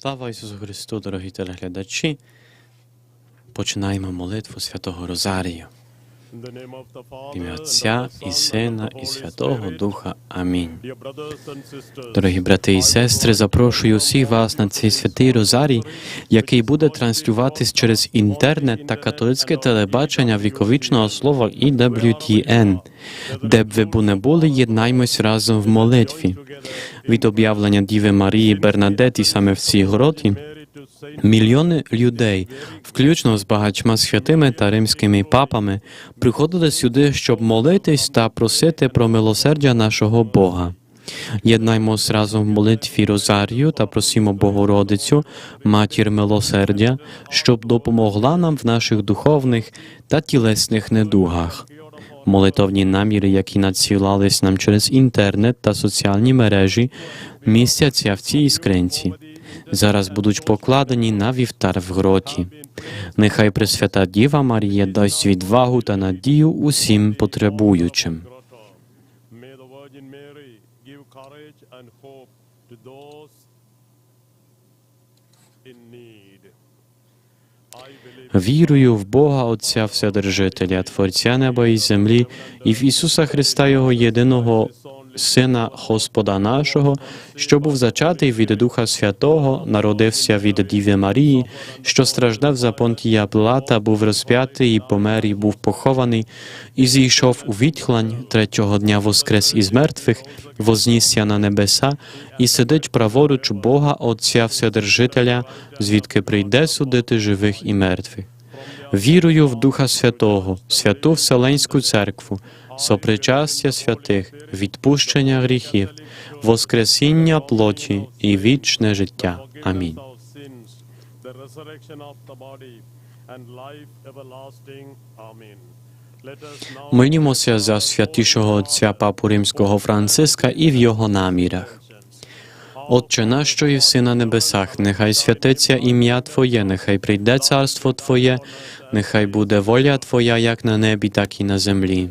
Слава Ісусу Христу, дорогі телеглядачі. Починаємо молитву Святого Розарію. Ім'я Отця і Сина, і Святого Духа. Амінь. Дорогі брати і сестри, запрошую всіх вас на цей святий Розарій, який буде транслюватись через інтернет та католицьке телебачення віковічного слова EWTN. Де б ви б не були, єднаймось разом в молитві. Від об'явлення Діви Марії Бернадеті саме в цій гроті Мільйони людей, включно з багатьма святими та римськими папами, приходили сюди, щоб молитись та просити про милосердя нашого Бога. Єднаймось разом в молитві Розарію та просимо Богородицю, матір милосердя, щоб допомогла нам в наших духовних та тілесних недугах. Молитовні наміри, які надсилались нам через інтернет та соціальні мережі, містяться в цій скринці зараз будуть покладені на вівтар в гроті. Нехай Пресвята Діва Марія дасть відвагу та надію усім потребуючим. Вірую в Бога Отця Вседержителя, Творця неба і землі, і в Ісуса Христа, Його єдиного Сина Господа нашого, що був зачатий від Духа Святого, народився від Діви Марії, що страждав за Понтія Пилата, був розп'ятий і помер, і був похований, і зійшов у відхлань, третього дня воскрес із мертвих, вознісся на небеса, і сидить праворуч Бога Отця Вседержителя, звідки прийде судити живих і мертвих. Вірую в Духа Святого, святу Вселенську церкву, сопричастя святих, відпущення гріхів, воскресіння плоті і вічне життя. Амінь. Молімося за святішого Отця Папу Римського Франциска і в його намірах. Отче наш, що єси на небесах, нехай святиться ім'я Твоє, нехай прийде царство Твоє, нехай буде воля Твоя як на небі, так і на землі.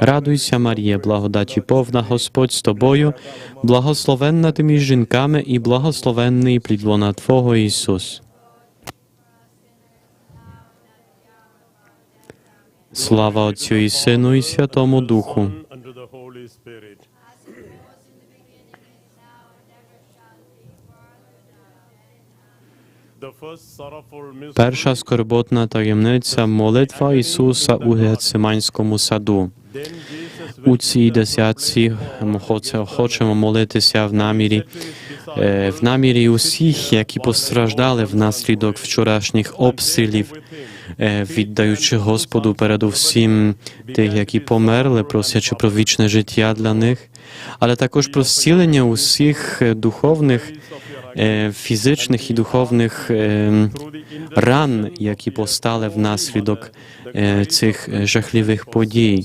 Радуйся, Марія, благодаті повна Господь з тобою, благословенна ти між жінками, і благословенний плідлона Твого Ісус. Слава Отцю і Сину, і Святому Духу. Перша скорботна таємниця молитва Ісуса у Гециманському саду. У цій десятці хочемо молитися в намірі, е, в намірі усіх, які постраждали внаслідок вчорашніх обстрілів, е, віддаючи Господу передусім тих, які померли, просячи про вічне життя для них, але також про зцілення усіх духовних, е, фізичних і духовних ран, які постали внаслідок цих жахливих подій.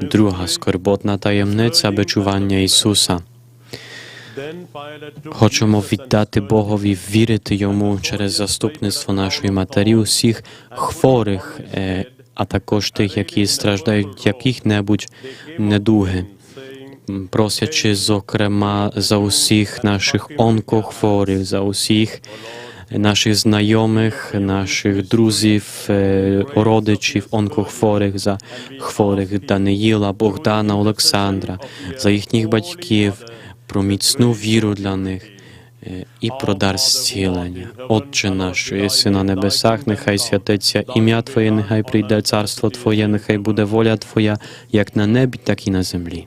Друга скорботна таємниця бичування Ісуса. Хочемо віддати Богові, вірити йому через заступництво нашої матері, усіх хворих, е, а також тих, які страждають яких-небудь недуги, просячи, зокрема, за усіх наших онкохворих, за усіх наших знайомих, наших друзів, е, родичів онкохворих, за хворих Даниїла, Богдана, Олександра, за їхніх батьків, про міцну віру для них. е, І про дар зцілення. Отче наш, що єси на небесах, нехай святиться ім'я Твоє, нехай прийде царство Твоє, нехай буде воля Твоя, як на небі, так і на землі.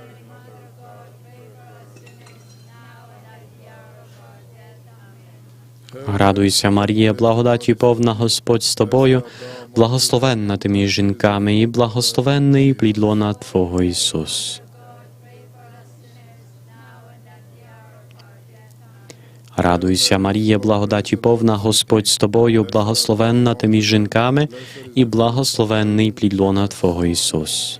Радуйся, Марія, благодаті повна Господь з тобою, благословенна ти між жінками, і благословенний плід лона Твого Ісус. Радуйся, Марія, благодаті повна Господь з тобою, благословенна ти між жінками, і благословенний плід лона Твого Ісус.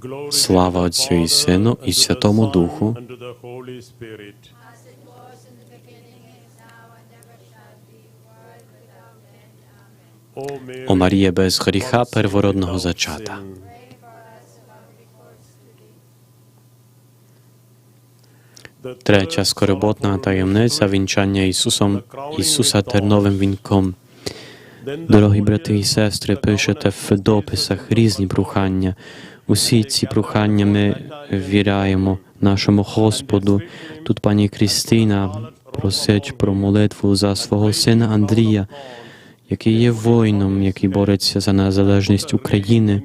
Glory Слава to the Отцю і Father, Сину, and і to the Святому Son, Духу, and to the Holy Spirit. as it was in the beginning, is now, and ever shall be, world without end. Amen. O Mary, О Марія без гріха первородного зачата. Третя sorrowful таємниця вінчання Ісусом Ісуса терновим вінком. Дорогі брати і сестри, пишете в дописах різні прохання. Усі ці прохання ми ввіряємо нашому Господу. Тут пані Крістина просить про молитву за свого сина Андрія, який є воїном, який бореться за незалежність України,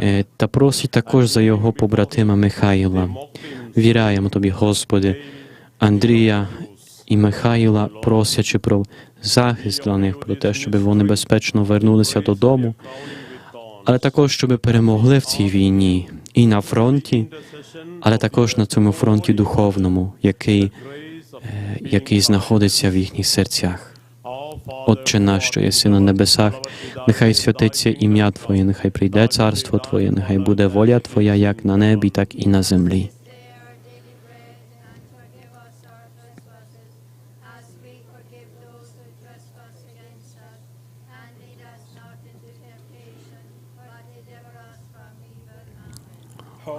Е, та просить також за його побратима Михайла. Віряємо тобі, Господи, Андрія і Михайла, просячи про захист для них, про те, щоб вони безпечно вернулися додому, але також щоб перемогли в цій війні і на фронті, але також на цьому фронті духовному, який, е, який знаходиться в їхніх серцях. Отче наш, що єси на небесах, нехай святиться ім'я Твоє, нехай прийде царство Твоє, нехай буде воля Твоя як на небі, так і на землі.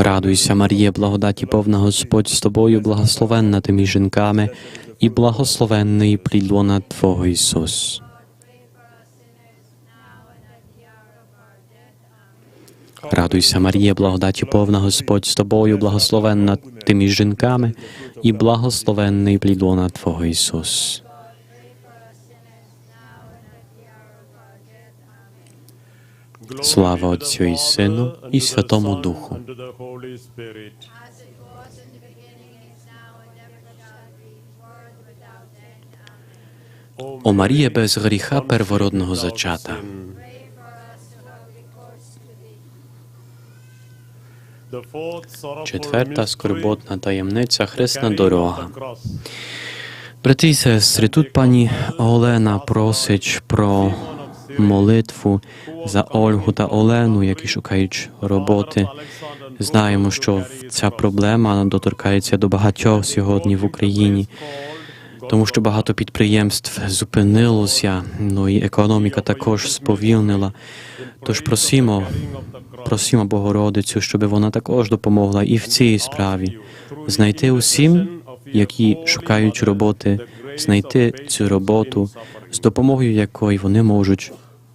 Радуйся, Марія, благодаті повна, Господь з тобою, благословенна ти між жінками, і благословенний плід лона Твого Ісус. Радуйся, Марія, благодаті повна, Господь з тобою, благословенна ти між жінками, і благословенний плідлона Твого Ісус. Слава Отцю і Сину, і Святому Духу. О Марія без гріха первородного зачата. Четверта скорботна таємниця Хресна дорога. Брати і сестри, тут пані Олена просить про молитву за Ольгу та Олену, які шукають роботи. Знаємо, що ця проблема доторкається до багатьох сьогодні в Україні, тому що багато підприємств зупинилося, ну і економіка також сповільнила. Тож просимо, просимо Богородицю, щоб вона також допомогла і в цій справі знайти усім, які шукають роботи, знайти цю роботу, з допомогою якої вони можуть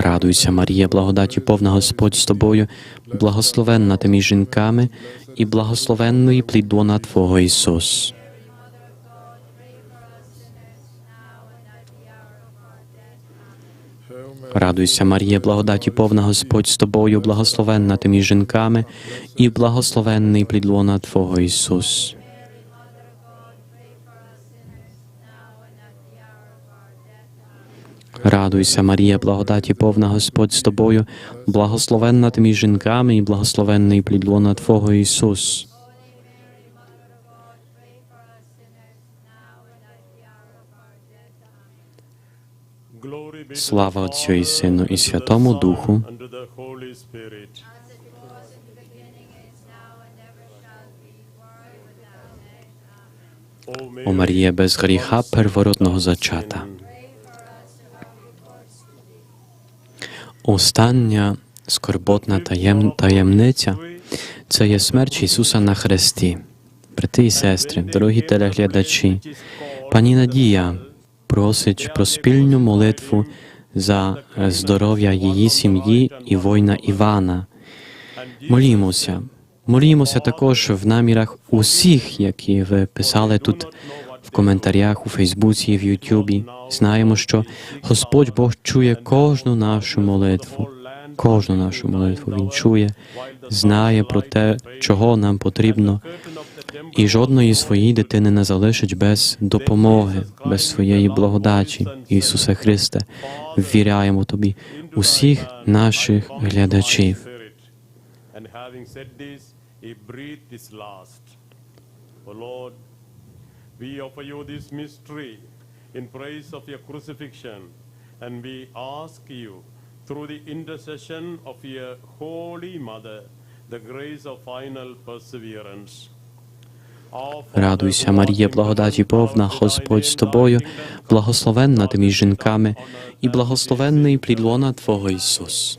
Радуйся, Марія, благодаті повна Господь з тобою, благословенна ти між жінками, і благословенний плід лона Твого Ісус. Радуйся, Марія, благодаті повна Господь з тобою, благословенна ти між жінками, і благословенний плід лона Твого Ісус. Радуйся, Марія, благодаті повна Господь з тобою, благословенна ти між жінками, і благословенний плід лона Твого Ісус. Слава Отцю і Сину, і Святому Духу, О Марія, без гріха первородного зачата. Остання скорботна таєм, таємниця це є смерть Ісуса на хресті. Брати і сестри, дорогі телеглядачі, пані Надія просить про спільну молитву за е, здоров'я її сім'ї і воїна Івана. Молімося. Молімося також в намірах усіх, які ви писали тут в коментарях у Фейсбуці в Ютубі. Знаємо, що Господь Бог чує кожну нашу молитву. Кожну нашу молитву Він чує, знає про те, чого нам потрібно, і жодної своєї дитини не залишить без допомоги, без своєї благодачі. Ісусе Христе, ввіряємо Тобі усіх наших глядачів. Having said we offer you this mystery in praise of your crucifixion, and we ask you, through the intercession of your Holy Mother, the grace of final perseverance. Радуйся, Марія, благодаті повна, Господь з тобою, благословенна ти між жінками, і благословенний плід лона Твого Ісус.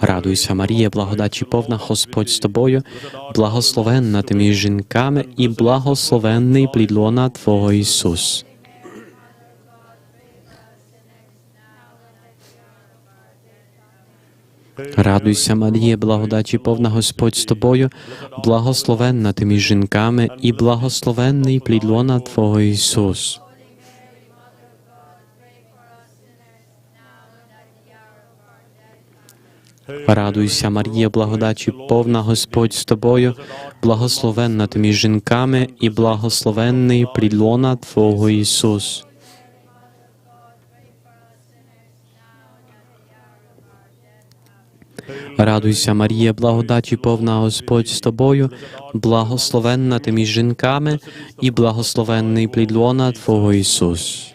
Радуйся, Марія, благодаті повна Господь з тобою, благословенна ти між жінками, і благословенний плід лона Твого Ісус. Радуйся, Марія, благодаті повна Господь з тобою, благословенна ти між жінками, і благословенний плід лона Твого Ісус. Радуйся, Марія, благодаті повна Господь з тобою, благословенна ти між жінками, і благословенний плід лона Твого Ісус. Радуйся, Марія, благодаті повна Господь з тобою, благословенна ти між жінками, і благословенний плід лона Твого Ісус.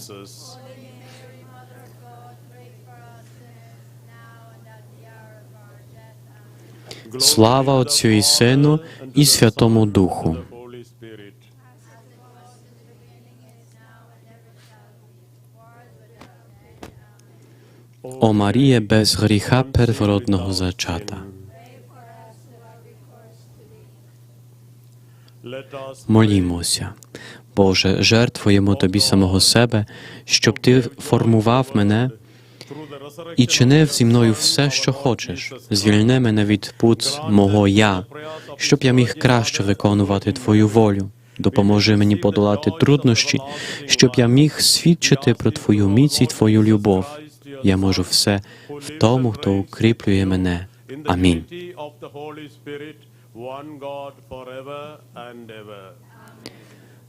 Слава Отцю і Сину, і Святому Духу. О Марія без гріха первородного зачата. Молімося. Боже, жертвуємо Тобі самого себе, щоб Ти формував мене і чинив зі мною все, що хочеш. Звільни мене від пут мого я, щоб я міг краще виконувати Твою волю. Допоможи мені подолати труднощі, щоб я міг свідчити про Твою міць і Твою любов. Я можу все в тому, хто укріплює мене. Амінь.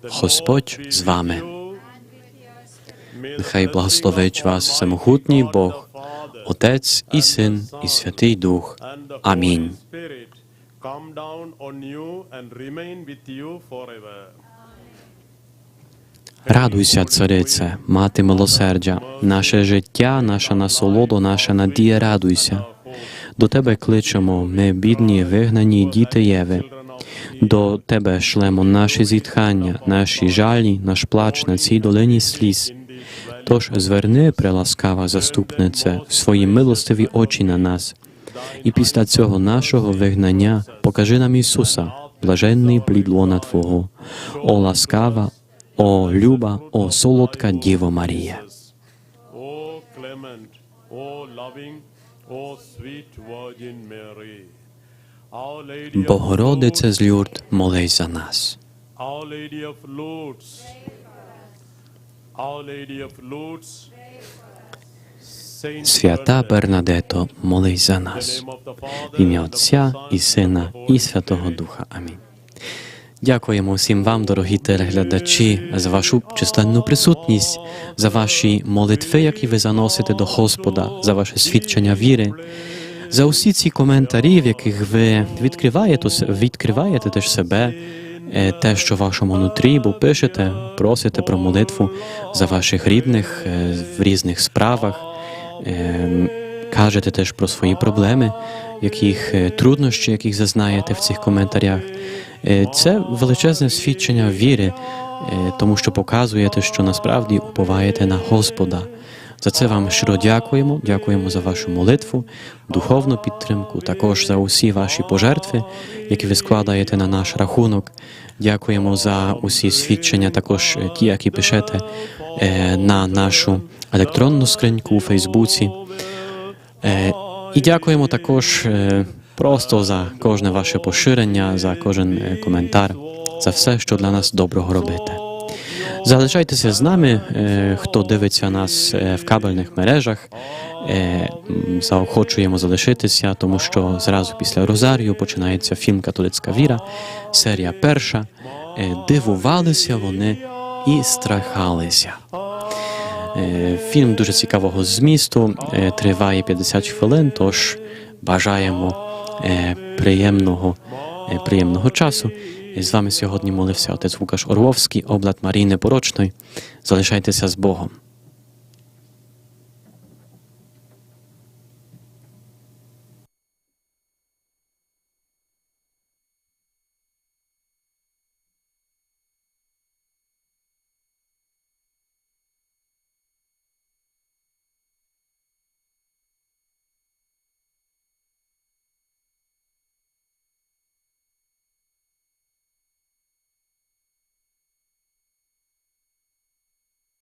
Господь з вами. Нехай благословить вас всемогутній Бог, Отець і Син, і Святий Дух. Амінь. Радуйся, царице, мати милосердя, наше життя, наша насолода, наша надія, радуйся. До тебе кличемо, ми, бідні, вигнані діти Єви. До тебе шлемо наші зітхання, наші жалі, наш плач на цій долині сліз. Тож зверни, преласкава заступнице, свої милостиві очі на нас. І після цього нашого вигнання покажи нам Ісуса, блаженний плід лона Твого. О ласкава, о люба, о солодка Діво Марія. Богородице з Люрд, молись за нас. Свята Бернадето, молись за нас. ім'я Отця і Сина, і Святого Духа. Амінь. Дякуємо всім вам, дорогі телеглядачі, за вашу численну присутність, за ваші молитви, які ви заносите до Господа, за ваше свідчення віри, за усі ці коментарі, в яких ви відкриваєте, відкриваєте теж себе, те, що в вашому нутрі, бо пишете, просите про молитву за ваших рідних е, в різних справах. Ем, Кажете теж про свої проблеми, яких е, труднощі, яких зазнаєте в цих коментарях. Е, Це величезне свідчення віри, е, тому що показуєте, що насправді уповаєте на Господа. За це вам щиро дякуємо. Дякуємо за вашу молитву, духовну підтримку, також за усі ваші пожертви, які ви складаєте на наш рахунок. Дякуємо за усі свідчення, також е, ті, які пишете е, на нашу електронну скриньку у Фейсбуці. Е, І дякуємо також просто за кожне ваше поширення, за кожен коментар, за все, що для нас доброго робите. Залишайтеся з нами, е, хто дивиться нас е, в кабельних мережах. Е, Заохочуємо залишитися, тому що зразу після Розарію починається фільм Католицька віра, серія перша. Дивувалися вони і страхалися. Фільм дуже цікавого змісту, триває 50 хвилин, тож бажаємо приємного, приємного часу. І З вами сьогодні молився отець Лукаш Орловський, облад Марії Непорочної. Залишайтеся з Богом.